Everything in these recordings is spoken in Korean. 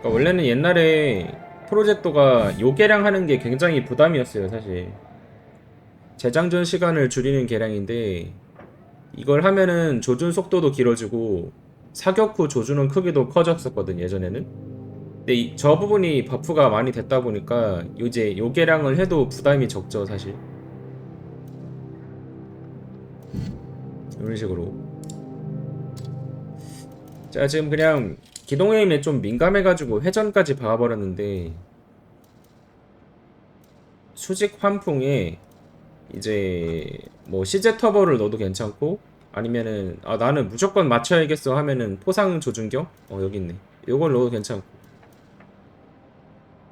그러니까 원래는 옛날에 프로젝터가 요계량 하는 게 굉장히 부담이었어요, 사실. 재장전 시간을 줄이는 계량인데 이걸 하면은 조준 속도도 길어지고 사격 후 조준은 크기도 커졌었거든 예전에는. 근데 이- 저 부분이 버프가 많이 됐다 보니까 이제 요계량을 해도 부담이 적죠, 사실. 이런 식으로. 자, 지금 그냥 기동에임에 좀 민감해가지고 회전까지 박아버렸는데 수직 환풍에 이제 뭐 시제 터보를 넣어도 괜찮고 아니면은 아 나는 무조건 맞춰야겠어 하면은 포상 조준경? 어 여기 있네. 요걸 넣어도 괜찮고.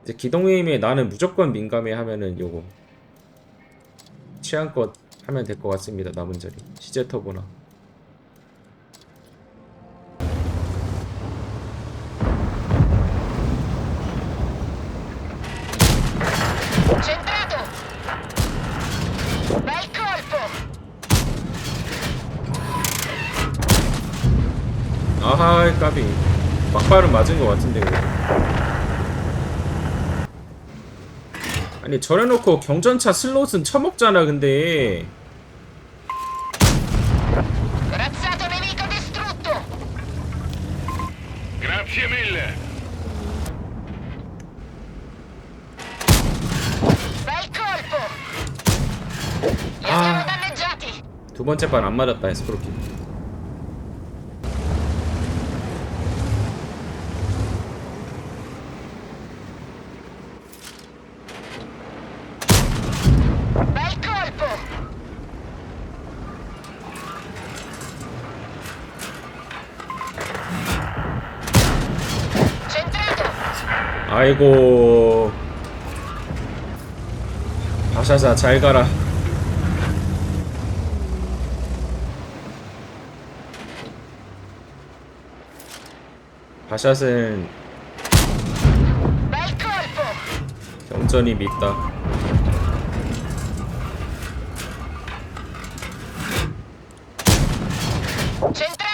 이제 기동에임에 나는 무조건 민감해 하면은 요거. 취향껏 하면 될 것 같습니다 남은 자리. 시제 터보나 아하 까비 막발은 맞은 것 같은데 그래. 아니 저래놓고 경전차 슬롯은 처먹잖아 근데 danneggiati! 두 번째 발 안 맞았다 에스프로키 아이고 바샤샤 잘 가라 바샷은! 경전이 밉다! Preso!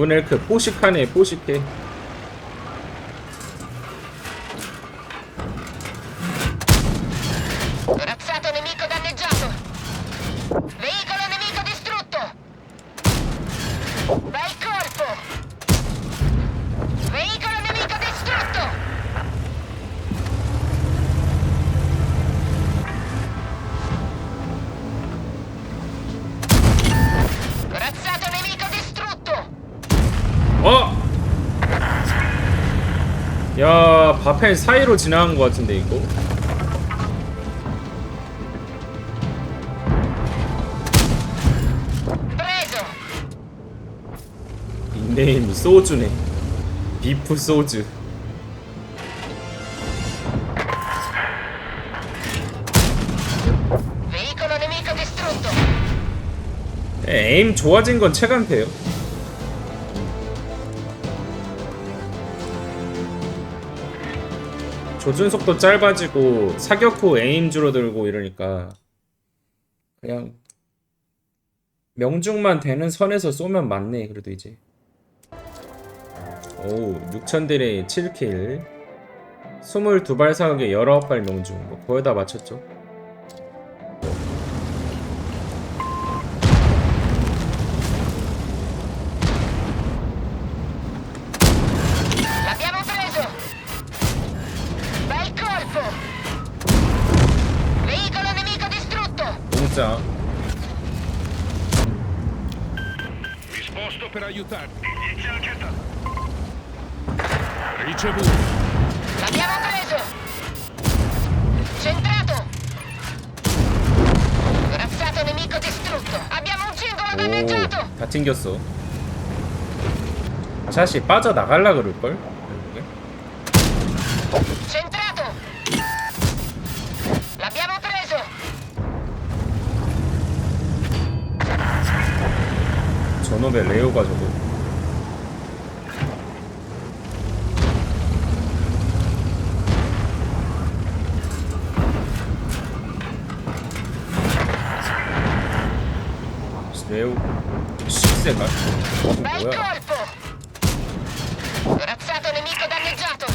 이번 엘크 포식하네 포식해 야 바펜 사이로 지나간 것 같은데 이거! 닉네임이 소주네 비프 소주! 에, 에임 좋아진 건 체감돼요 조준 속도 짧아지고 사격 후 에임 줄어들고 이러니까 그냥 명중만 되는 선에서 쏘면 맞네 그래도 이제. 오 6000딜에 7킬. 22발 사격에 19발 명중. 뭐 거의 다 맞췄죠 공짜 Disposto per aiutarti. Ricevuto. L'abbiamo preso! Centrato! Corazzato nemico distrutto! Abbiamo un singolo danneggiato! 오, 다 튕겼어. 샷이 빠져나갈라 그럴걸? 번호의 레오가 저거 레오 10세가 뭐야 nemico danneggiato!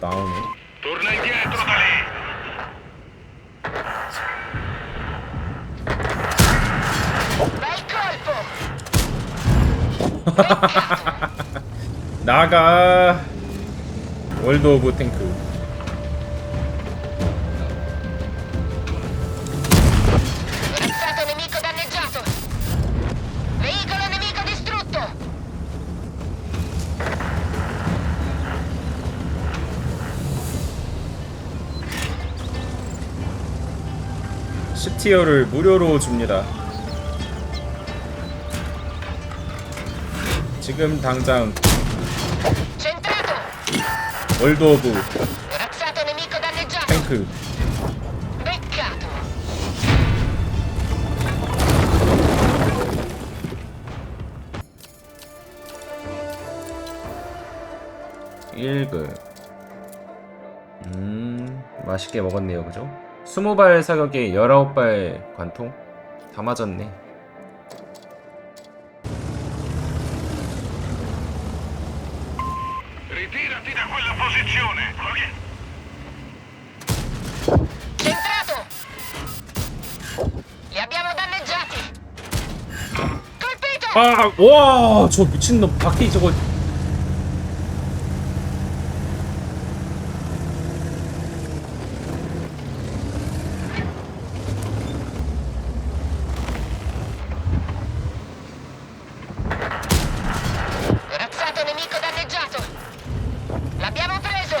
나오네. Torna indietro! 나가 월드 오브 탱크 10티어를 무료로 줍니다 지금 당장! 월드 오브! 탱크 Beccato! 일급 음 맛있게 먹었네요 그죠? 20발 사격에 19발 관통 다 맞았네 da quella posizione. Centrato! Li abbiamo danneggiati! Colpito! 아, 와, 저 미친놈 바퀴 저거. Corazzato nemico danneggiato! L'abbiamo preso!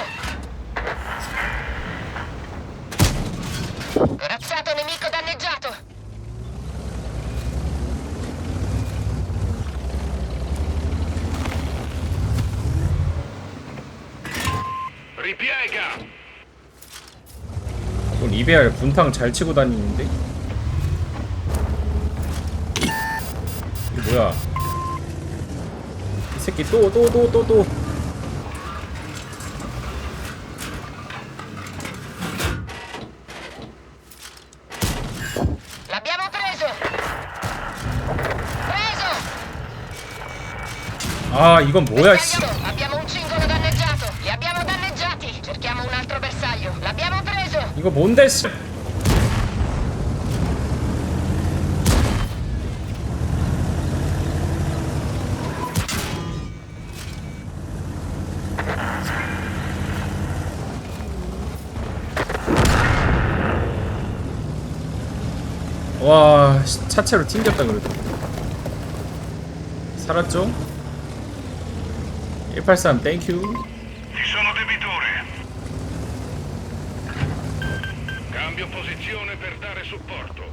Corazzato nemico danneggiato! Ripiega. 또 리베알 분탕 잘 치고 다니는데? 이게 뭐야? 이 새끼 또 또 또 또 또. L'abbiamo preso! Preso! 아, 이건 뭐야, 씨. 이거 뭔데, 씨. 와, 씨, 차체로 튕겼다 그래도. 살았죠? E person, thank you. Ci sono debitore. Cambio posizione per dare supporto.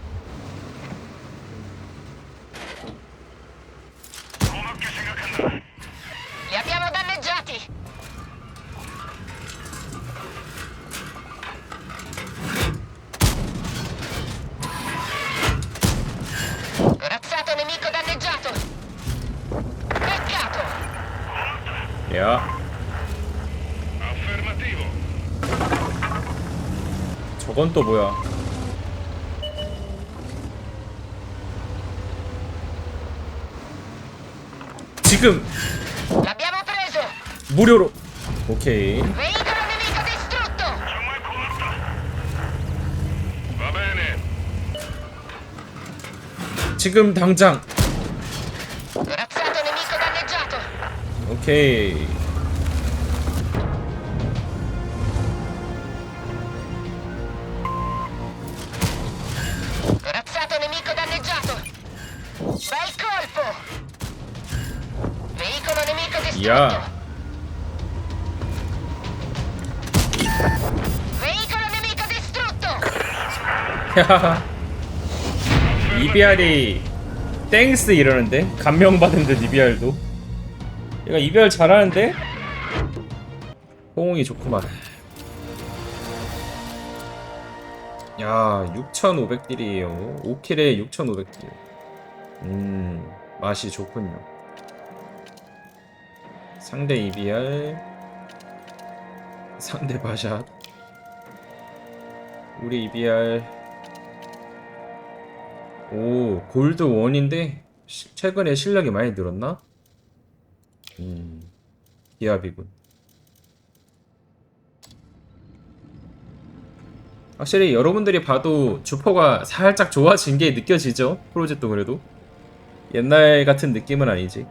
저건 또 뭐야? 지금! 무료로 오케이. 지금 당장! 오케이 nemico distrutto! 야 Veicolo nemico distrutto! 야. 이비알이 땡스 이러는데 감명받은 듯 이비알도 얘가 이비알 잘하는데 호응이 좋구만 야 6500딜이에요 5킬에 6500딜 음 맛이 좋군요 상대 이비알 상대 바샷 우리 EBR 오 골드 원인데 시- 최근에 실력이 많이 늘었나? 음 기합이군. 확실히 여러분들이 봐도 주포가 살짝 좋아진 게 느껴지죠? 프로젝트 그래도? 옛날 같은 느낌은 아니지